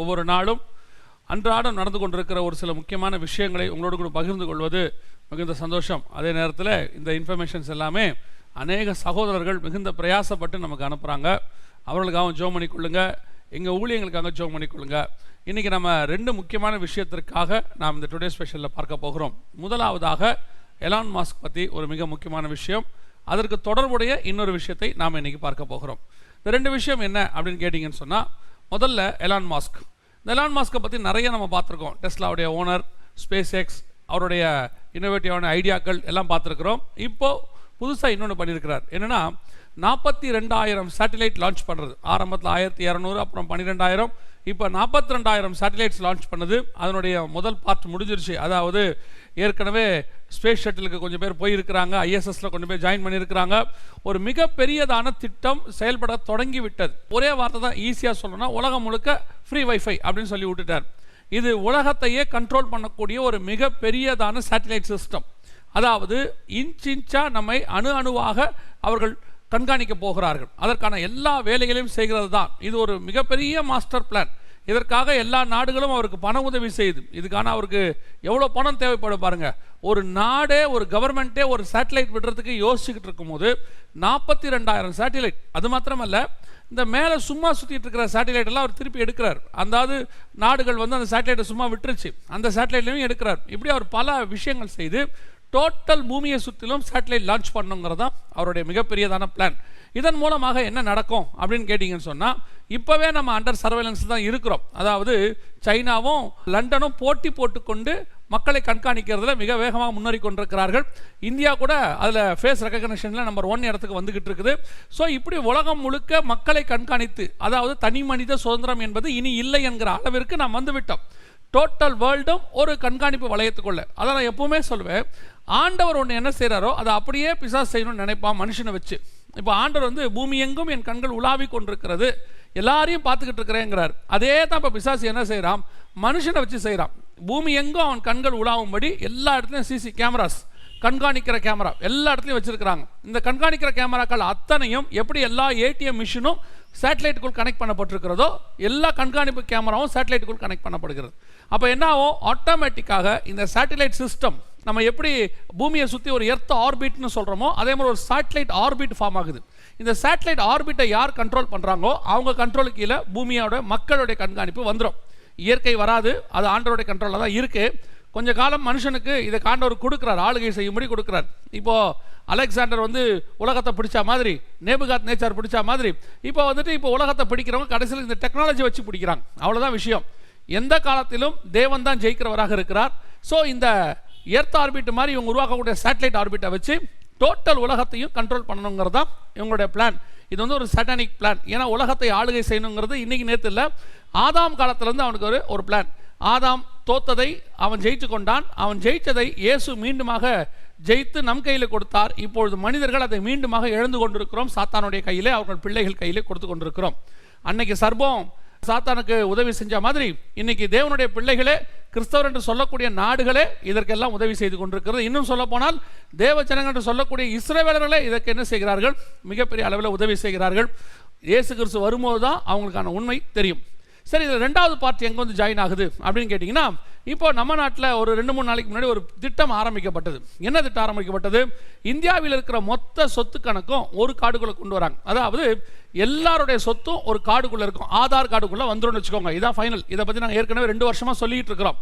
ஒவ்வொரு நாளும் அன்றாடம் நடந்து கொண்டிருக்கிற ஒரு சில முக்கியமான விஷயங்களை உங்களோடு கூட பகிர்ந்து கொள்வது மிகுந்த சந்தோஷம். அதே நேரத்தில் இந்த இன்ஃபர்மேஷன்ஸ் எல்லாமே அநேக சகோதரர்கள் மிகுந்த பிரயாசப்பட்டு நமக்கு அனுப்புகிறாங்க அவர்களுக்காகவும் ஜோம் பண்ணிக்கொள்ளுங்க எங்கள் ஊழியங்களுக்காக ஜோம் பண்ணிக்கொள்ளுங்க இன்றைக்கி நம்ம ரெண்டு முக்கியமான விஷயத்திற்காக நாம் இந்த டுடே ஸ்பெஷலில் பார்க்க போகிறோம். முதலாவதாக எலான் மாஸ்க் பற்றி ஒரு மிக முக்கியமான விஷயம். அதற்கு தொடர்புடைய இன்னொரு விஷயத்தை நாம் இன்றைக்கி பார்க்க போகிறோம். இந்த ரெண்டு விஷயம் என்ன அப்படின்னு கேட்டிங்கன்னு சொன்னால் முதல்ல எலான் மாஸ்க் இந்த எலான் மாஸ்க்கை பற்றி நிறைய நம்ம பார்த்துருக்கோம். டெஸ்லாவுடைய ஓனர் ஸ்பேஸ் எக்ஸ் அவருடைய இன்னோவேட்டிவான ஐடியாக்கள் எல்லாம் பார்த்துருக்குறோம். இப்போது புதுசாக இன்னொன்று பண்ணியிருக்கிறார் என்னென்னா நாற்பத்தி ரெண்டாயிரம் சேட்டிலைட் லான்ச் பண்ணுறது ஆரம்பத்தில் ஆயிரத்தி இரநூறு அப்புறம் பன்னிரெண்டாயிரம். இப்போ நாற்பத்தி ரெண்டாயிரம் சேட்டிலைட்ஸ் லான்ச் பண்ணுது. அதனுடைய முதல் பார்ட் முடிஞ்சிருச்சு. அதாவது ஏற்கனவே ஸ்பேஸ் ஷட்டிலுக்கு கொஞ்சம் பேர் போயிருக்கிறாங்க ஐஎஸ்எஸ்ல கொஞ்சம் பேர் ஜாயின் பண்ணியிருக்கிறாங்க. ஒரு மிகப்பெரியதான திட்டம் செயல்பட தொடங்கி விட்டது ஒரே வார்த்தை தான் ஈஸியாக சொல்லணும்னா உலகம் முழுக்க ஃப்ரீ வைஃபை அப்படின்னு சொல்லி விட்டுட்டார். இது உலகத்தையே கண்ட்ரோல் பண்ணக்கூடிய ஒரு மிகப்பெரியதான சேட்டலைட் சிஸ்டம் அதாவது இன்ச் இன்ச்சா நம்மை அணு அணுவாக அவர்கள் கண்காணிக்க போகிறார்கள். அதற்கான எல்லா வேலைகளையும் செய்கிறது தான். இது ஒரு மிகப்பெரிய மாஸ்டர் பிளான் இதற்காக எல்லா நாடுகளும் அவருக்கு பண உதவி செய்யுது. இதுக்கான அவருக்கு எவ்வளோ பணம் தேவைப்படும் பாருங்கள் ஒரு நாடே ஒரு கவர்மெண்ட்டே ஒரு சேட்டலைட் விடுறதுக்கு யோசிச்சுக்கிட்டு இருக்கும்போது நாற்பத்தி ரெண்டாயிரம் சேட்டிலைட் அது மாத்திரமல்ல இந்த மேலே சும்மா சுற்றிட்டு இருக்கிற சேட்டிலைட் எல்லாம் அவர் திருப்பி எடுக்கிறார். அதாவது நாடுகள் வந்து அந்த சேட்டலைட்டை சும்மா விட்டுருச்சு. அந்த சேட்டலைட்லையும் எடுக்கிறார். இப்படி அவர் பல விஷயங்கள் செய்து டோட்டல் பூமியை சுற்றிலும் சேட்டலைட் லான்ச் பண்ணுங்கிறது தான் அவருடைய மிகப்பெரியதான பிளான் இதன் மூலமாக என்ன நடக்கும் அப்படின்னு கேட்டிங்கன்னு சொன்னால் இப்போவே நம்ம அண்டர் சர்வேலன்ஸ் தான் இருக்கிறோம். அதாவது சைனாவும் லண்டனும் போட்டி போட்டுக்கொண்டு மக்களை கண்காணிக்கிறதுல மிக வேகமாக முன்னேறி கொண்டிருக்கிறார்கள். இந்தியா கூட அதில் ஃபேஸ் ரெக்கக்னேஷனில் நம்பர் ஒன் இடத்துக்கு வந்துகிட்டு இருக்குது. ஸோ இப்படி உலகம் முழுக்க மக்களை கண்காணித்து அதாவது தனி மனித சுதந்திரம் என்பது இனி இல்லை என்கிற அளவிற்கு நாம் வந்துவிட்டோம். டோட்டல் வேர்ல்டும் ஒரு கண்காணிப்பு வளையத்துக்குள்ள. அதை நான் எப்பவுமே சொல்லுவேன் ஆண்டவர் ஒன்று என்ன செய்கிறாரோ அதை அப்படியே பிசாஸ் செய்யணும்னு நினைப்பான் மனுஷனை வச்சு. இப்போ ஆண்டவர் வந்து பூமி எங்கும் என் கண்கள் உலாவி கொண்டிருக்கிறது. எல்லாரையும் பார்த்துக்கிட்டு இருக்கிறேங்கிறார். அதே தான் இப்போ பிசாசு என்ன செய்கிறான் மனுஷனை வச்சு செய்கிறான் பூமி எங்கும் அவன் கண்கள் உலாவும்படி எல்லா இடத்துலையும் சிசி கேமராஸ் கண்காணிக்கிற கேமரா எல்லா இடத்துலையும் வச்சுருக்கிறாங்க. இந்த கண்காணிக்கிற கேமராக்கள் அத்தனையும் எப்படி எல்லா ஏடிஎம் மிஷினும் சேட்டலைட்டுக்குள் கனெக்ட் பண்ணப்பட்டிருக்கிறதோ எல்லா கண்காணிப்பு கேமராவும் சேட்டலைட்டுக்குள் கனெக்ட் பண்ணப்படுகிறது. அப்போ என்ன ஆகும் ஆட்டோமேட்டிக்காக இந்த சேட்டலைட் சிஸ்டம் நம்ம எப்படி பூமியை சுற்றி ஒரு எர்த் ஆர்பிட்னு சொல்கிறோமோ அதே மாதிரி ஒரு சேட்டலைட் ஆர்பிட் ஃபார்ம் ஆகுது. இந்த சேட்டலைட் ஆர்பிட்டை யார் கண்ட்ரோல் பண்ணுறாங்களோ அவங்க கண்ட்ரோலுக்கு கீழே பூமியோட மக்களுடைய கண்காணிப்பு வந்துடும் இயற்கை வராது அது ஆண்டவருடைய கண்ட்ரோலில் தான் இருக்குது கொஞ்ச காலம் மனுஷனுக்கு இதை காண்டவர் கொடுக்குறார் ஆளுகை செய்யும்படி கொடுக்குறார். இப்போது அலெக்சாண்டர் வந்து உலகத்தை பிடிச்ச மாதிரி நேபுகாத் நேச்சர் பிடிச்ச மாதிரி இப்போ வந்துட்டு இப்போ உலகத்தை பிடிக்கிறவங்க கடைசியில் இந்த டெக்னாலஜி வச்சு பிடிக்கிறாங்க. அவ்வளோதான் விஷயம். எந்த காலத்திலும் தேவன் தான் ஜெயிக்கிறவராக இருக்கிறார். ஸோ இந்த எர்த் ஆர்பிட் மாதிரி இவங்க உருவாக்கக்கூடிய சேட்டலைட் ஆர்பிட்டை வச்சு டோட்டல் உலகத்தையும் கண்ட்ரோல் பண்ணணுங்கிறது தான் இவங்களுடைய பிளான் இது வந்து ஒரு சட்டானிக் பிளான் ஏன்னா உலகத்தை ஆளுகை செய்யணுங்கிறது இன்றைக்கி நேற்று இல்லை. ஆதாம் காலத்திலேருந்து அவனுக்கு ஒரு ஒரு பிளான் ஆதாம் தோத்ததை அவன் ஜெயித்து கொண்டான். அவன் ஜெயித்ததை இயேசு மீண்டுமாக ஜெயித்து நம் கையில் கொடுத்தார். இப்பொழுது மனிதர்கள் அதை மீண்டுமாக இழந்து கொண்டிருக்கிறோம். சாத்தானுடைய கையிலே அவர்கள் பிள்ளைகள் கையிலே கொடுத்து கொண்டிருக்கிறோம். அன்னைக்கு சர்பம் சாத்தானுக்கு உதவி செஞ்ச மாதிரி இன்னைக்கு தேவனுடைய பிள்ளைகளே கிறிஸ்தவர் என்று சொல்லக்கூடிய நாடுகளே இதற்கெல்லாம் உதவி செய்து கொண்டிருக்கிறது. இன்னும் சொல்ல போனால் தேவ ஜனங்கள் என்று சொல்லக்கூடிய இஸ்ரேவேலர்களே இதற்கு என்ன செய்கிறார்கள்? மிகப்பெரிய அளவில் உதவி செய்கிறார்கள். இயேசு கிறிஸ்து வரும்போது தான் அவங்களுக்கான உண்மை தெரியும். சரி இதில் ரெண்டாவது பார்ட்டி எங்கே வந்து ஜாயின் ஆகுது அப்படின்னு கேட்டிங்கன்னா இப்போ நம்ம நாட்டில் ஒரு ரெண்டு மூணு நாளைக்கு முன்னாடி ஒரு திட்டம் ஆரம்பிக்கப்பட்டது. என்ன திட்டம் ஆரம்பிக்கப்பட்டது? இந்தியாவில் இருக்கிற மொத்த சொத்து கணக்கும் ஒரு காடுக்குள்ளே கொண்டு வராங்க. அதாவது எல்லாருடைய சொத்தும் ஒரு காடுக்குள்ளே இருக்கும். ஆதார் கார்டுக்குள்ளே வந்துடும் வச்சுக்கோங்க. இதான் ஃபைனல் இதை பற்றி நாங்கள் ஏற்கனவே ரெண்டு வருஷமாக சொல்லிட்டு இருக்கிறோம்.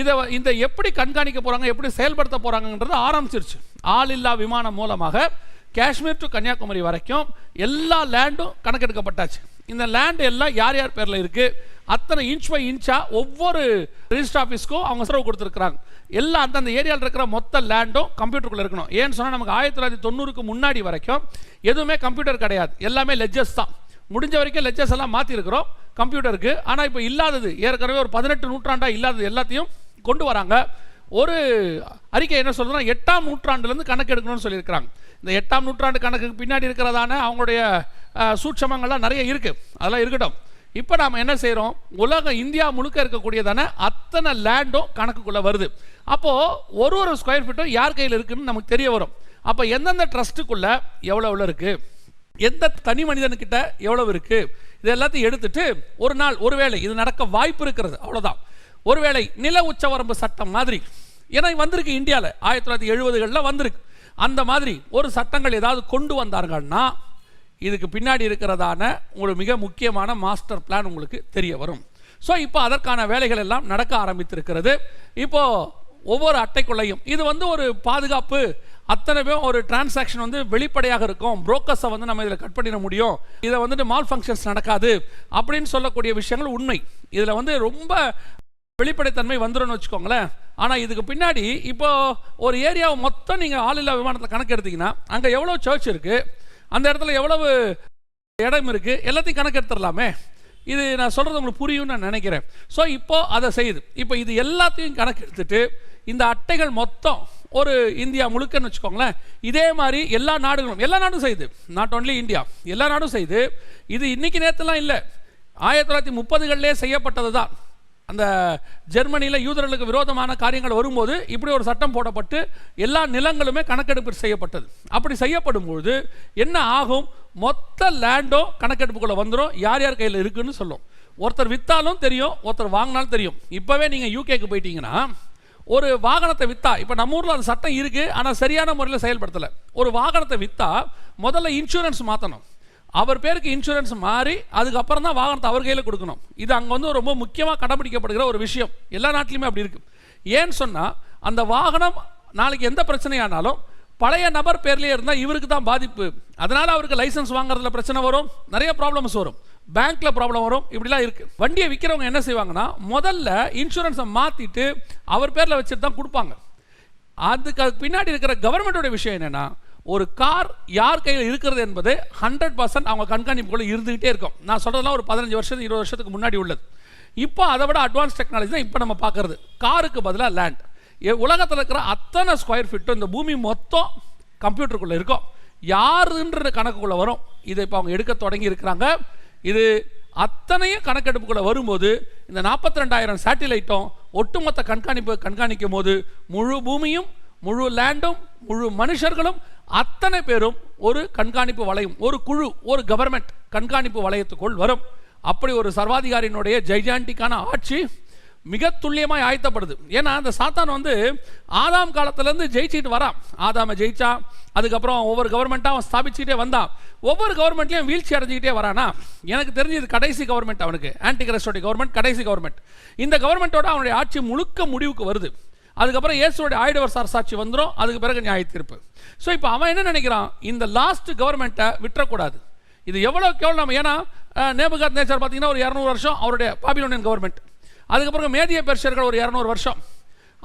இதை இந்த எப்படி கண்காணிக்க போகிறாங்க எப்படி செயல்படுத்த போகிறாங்கன்றது ஆரம்பிச்சிருச்சு. ஆள் இல்லா விமானம் மூலமாக காஷ்மீர் டு கன்னியாகுமரி வரைக்கும் எல்லா லேண்டும் கணக்கெடுக்கப்பட்டாச்சு. இந்த லேண்ட் எல்லாம் யார் யார் பேரில் இருக்குது அத்தனை இன்ச் பை இன்ச்சாக ஒவ்வொரு ரிஜிஸ்டர் ஆஃபீஸ்க்கும் அவங்க செலவு கொடுத்துருக்குறாங்க. எல்லாம் அந்தந்த ஏரியாவில் இருக்கிற மொத்த லேண்டும் கம்ப்யூட்டருக்குள்ளே இருக்கணும். ஏன்னு சொன்னால் நமக்கு ஆயிரத்தி தொள்ளாயிரத்தி தொண்ணூறுக்கு முன்னாடி வரைக்கும் எதுவுமே கம்ப்யூட்டர் கிடையாது. எல்லாமே லெஜஸ் தான். முடிஞ்ச வரைக்கும் லெஜஸ் எல்லாம் மாற்றிருக்கிறோம் கம்ப்யூட்டருக்கு ஆனால் இப்போ இல்லாதது ஏற்கனவே ஒரு பதினெட்டு நூற்றாண்டாக இல்லாதது எல்லாத்தையும் கொண்டு வராங்க. ஒரு அறிக்கை என்ன சொல்றதுன்னா எட்டாம் நூற்றாண்டுலேருந்து கணக்கு எடுக்கணும்னு சொல்லியிருக்கிறாங்க. இந்த எட்டாம் நூற்றாண்டு கணக்குக்கு பின்னாடி இருக்கிறதான அவங்களுடைய சூட்சமங்கள்லாம் நிறைய இருக்குது அதெல்லாம் இருக்கட்டும். இப்போ நாம் என்ன செய்கிறோம் உலகம் இந்தியா முழுக்க இருக்கக்கூடியதான அத்தனை லேண்டும் கணக்குக்குள்ளே வருது. அப்போது ஒரு ஒரு ஸ்கொயர் ஃபீட்டும் யார் கையில் இருக்குன்னு நமக்கு தெரிய வரும். அப்போ எந்தெந்த ட்ரஸ்ட்டுக்குள்ளே எவ்வளோ எவ்வளோ இருக்குது எந்த தனி மனிதனுக்கிட்ட எவ்வளவு இருக்குது இது எல்லாத்தையும் எடுத்துட்டு ஒரு நாள் ஒருவேளை இது நடக்க வாய்ப்பு இருக்கிறது. அவ்வளோதான் ஒருவேளை நில உச்சவரம்பு சட்டம் மாதிரி. ஏன்னா வந்திருக்கு இந்தியாவில் ஆயிரத்தி தொள்ளாயிரத்தி எழுபதுகளில் வந்திருக்கு. அந்த மாதிரி ஒரு சட்டங்கள் ஏதாவது கொண்டு வந்தார்கள்னா இதுக்கு பின்னாடி இருக்கிறதான ஒரு மிக முக்கியமான மாஸ்டர் பிளான் உங்களுக்கு தெரிய வரும். ஸோ இப்போ அதற்கான வேலைகள் எல்லாம் நடக்க ஆரம்பித்திருக்கிறது. இப்போது ஒவ்வொரு அட்டைக்குள்ளையும் இது வந்து ஒரு பாதுகாப்பு. அத்தனை பேரும் ஒரு டிரான்சாக்ஷன் வந்து வெளிப்படையாக இருக்கும். புரோக்கர்ஸை வந்து நம்ம இதில் கட் பண்ணிட முடியும். இதை வந்துட்டு மால் ஃபங்க்ஷன்ஸ் நடக்காது அப்படின்னு சொல்லக்கூடிய விஷயங்கள் உண்மை. இதில் வந்து ரொம்ப வெளிப்படைத்தன்மை வந்துடும் வச்சுக்கோங்களேன். ஆனால் இதுக்கு பின்னாடி இப்போ ஒரு ஏரியாவை மொத்தம் நீங்கள் ஆளில்லா விமானத்தில் கணக்கு எடுத்தீங்கன்னா அங்கே எவ்வளோ சர்ச் இருக்குது அந்த இடத்துல எவ்வளவு இடம் இருக்குது எல்லாத்தையும் கணக்கெடுத்துடலாமே. இது நான் சொல்கிறது உங்களுக்கு புரியும்னு நான் நினைக்கிறேன். ஸோ இப்போ அதை செய்யுது. இப்போ இது எல்லாத்தையும் கணக்கெடுத்துட்டு இந்த அட்டைகள் மொத்தம் ஒரு இந்தியா முழுக்கன்னு வச்சுக்கோங்களேன். இதே மாதிரி எல்லா நாடுகளும் எல்லா நாடும் செய்யுது. நாட் ஒன்லி இந்தியா எல்லா நாடும் செய்யுது. இது இன்னைக்கு நேரத்துலாம் இல்லை. ஆயிரத்தி தொள்ளாயிரத்தி முப்பதுகளிலே செய்யப்பட்டது தான் அந்த ஜெர்மனியில் யூதர்களுக்கு விரோதமான காரியங்கள் வரும்போது இப்படி ஒரு சட்டம் போடப்பட்டு எல்லா நிலங்களுமே கணக்கெடுப்பு செய்யப்பட்டது. அப்படி செய்யப்படும் பொழுது என்ன ஆகும்? மொத்த லேண்டும் கணக்கெடுப்புக்குள்ளே வந்துடும் யார் யார் கையில் இருக்குன்னு சொல்லும். ஒருத்தர் விற்றாலும் தெரியும் ஒருத்தர் வாங்கினாலும் தெரியும். இப்போவே நீங்கள் யூகேக்கு போயிட்டீங்கன்னா ஒரு வாகனத்தை விற்றா இப்போ நம்ம ஊரில் அந்த சட்டம் இருக்குது ஆனால் சரியான முறையில் செயல்படுத்தலை. ஒரு வாகனத்தை விற்றா முதல்ல இன்சூரன்ஸ் மாற்றணும் அவர் பேருக்கு இன்சூரன்ஸ் மாறி அதுக்கப்புறம் தான் வாகனத்தை அவர் கையில் கொடுக்கணும். இது அங்கே வந்து ரொம்ப முக்கியமாக கடைபிடிக்கப்படுகிற ஒரு விஷயம். எல்லா நாட்டிலையுமே அப்படி இருக்கு. ஏன்னு சொன்னால் அந்த வாகனம் நாளைக்கு எந்த பிரச்சனையானாலும் பழைய நபர் பேர்லேயே இருந்தால் இவருக்கு தான் பாதிப்பு. அதனால் அவருக்கு லைசன்ஸ் வாங்குறதுல பிரச்சனை வரும். நிறைய ப்ராப்ளம்ஸ் வரும். பேங்க்ல ப்ராப்ளம் வரும். இப்படிலாம் இருக்குது வண்டியை விற்கிறவங்க என்ன செய்வாங்கன்னா முதல்ல இன்சூரன்ஸை மாற்றிட்டு அவர் பேரில் வச்சுட்டு தான் கொடுப்பாங்க. அதுக்கு அதுக்கு பின்னாடி இருக்கிற கவர்மெண்ட்டோட விஷயம் என்னென்னா ஒரு கார் யார் கையில் இருக்கிறது என்பது ஹண்ட்ரட் பர்சன்ட் அவங்க கண்காணிப்புக்குள்ளே இருந்துகிட்டே இருக்கும். நான் சொல்கிறதெல்லாம் ஒரு பதினஞ்சு வருஷத்துக்கு இருபது வருஷத்துக்கு முன்னாடி உள்ளது. இப்போ அதை விட அட்வான்ஸ் டெக்னாலஜி தான் இப்போ நம்ம பார்க்கறது. காருக்கு பதிலாக லேண்ட் உலகத்தில் இருக்கிற அத்தனை ஸ்கொயர் ஃபீட்டும் இந்த பூமி மொத்தம் கம்ப்யூட்டருக்குள்ளே இருக்கும். யாருன்ற கணக்குக்குள்ளே வரும். இதை இப்போ அவங்க எடுக்க தொடங்கி இருக்கிறாங்க. இது அத்தனையும் கணக்கெடுப்புக்குள்ளே வரும்போது இந்த நாற்பத்தி ரெண்டாயிரம் சேட்டிலைட்டும் ஒட்டுமொத்த கண்காணிப்பு கண்காணிக்கும் போது முழு பூமியும் முழு லேண்டும் முழு மனுஷர்களும் அத்தனை பேரும் ஒரு கண்காணிப்பு வளையம் ஒரு குழு ஒரு கவர்மெண்ட் கண்காணிப்பு வளையத்துக்குள் வரும். அப்படி ஒரு சர்வாதிகாரியினுடைய ஜெய்ஜாண்டிக்கான ஆட்சி மிக துல்லியமாக ஆயத்தப்படுது. ஏன்னா அந்த சாத்தான் வந்து ஆதாம் காலத்துலேருந்து ஜெயிச்சிட்டு வரான் ஆதாமை ஜெயிச்சா அதுக்கப்புறம் ஒவ்வொரு கவர்மெண்ட்டாக அவன் ஸ்தாபிச்சுக்கிட்டே வந்தான் ஒவ்வொரு கவர்மெண்ட்லையும் வீழ்ச்சி அடைஞ்சிக்கிட்டே வரானா? எனக்கு தெரிஞ்சு இது கடைசி கவர்மெண்ட் அவனுக்கு. ஆன்டி கிரஸ்டோடைய கவர்மெண்ட் கடைசி கவர்மெண்ட் இந்த கவர்மெண்ட்டோட அவனுடைய ஆட்சி முழுக்க முடிவுக்கு வருது. அதுக்கப்புறம் இயேசுடைய சார் சாட்சி வந்துடும் அதுக்கு பிறகு நியாய தீர்ப்பு. ஸோ இப்போ அவன் என்ன நினைக்கிறான்? இந்த லாஸ்ட் கவர்மெண்ட்டை விட்டுறக்கூடாது. இது எவ்வளோக்கு எவ்வளோ நம்ம ஏன்னா நேபுகாத் நேச்சர் பார்த்தீங்கன்னா ஒரு இரநூறு வருஷம் அவருடைய பாபிலோனியன் கவர்மெண்ட் அதுக்கப்புறம் மேதிய பெர்ஷர்கள் ஒரு இரநூறு வருஷம்.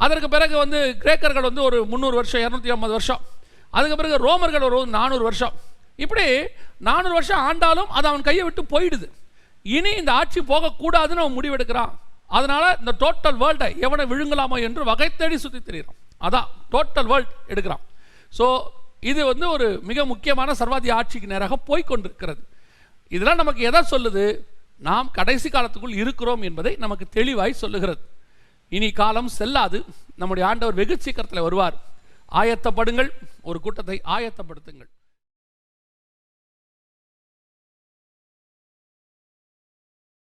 அதற்கு பிறகு வந்து கிரேக்கர்கள் வந்து ஒரு முந்நூறு வருஷம் இரநூத்தி ஐம்பது வருஷம். அதுக்கு பிறகு ரோமர்கள் ஒரு நானூறு வருஷம். இப்படி நானூறு வருஷம் ஆண்டாலும் அது அவன் கையை விட்டு போயிடுது. இனி இந்த ஆட்சி போகக்கூடாதுன்னு அவன் முடிவெடுக்கிறான். அதனால் இந்த டோட்டல் வேர்ல்டை எவனை விழுங்கலாமோ என்று வகை தேடி சுற்றி திரியிறான். அதான் டோட்டல் வேர்ல்ட் எடுக்கிறான். ஸோ இது வந்து ஒரு மிக முக்கியமான சர்வாதி ஆட்சிக்கு நேராக போய்கொண்டிருக்கிறது இதெல்லாம் நமக்கு எதை சொல்லுது? நாம் கடைசி காலத்துக்குள் இருக்கிறோம் என்பதை நமக்கு தெளிவாய் சொல்லுகிறது. இனி காலம் செல்லாது. நம்முடைய ஆண்டவர் வெகு சீக்கிரத்தில் வருவார். ஆயத்தப்படுங்கள். ஒரு கூட்டத்தை ஆயத்தப்படுத்துங்கள்.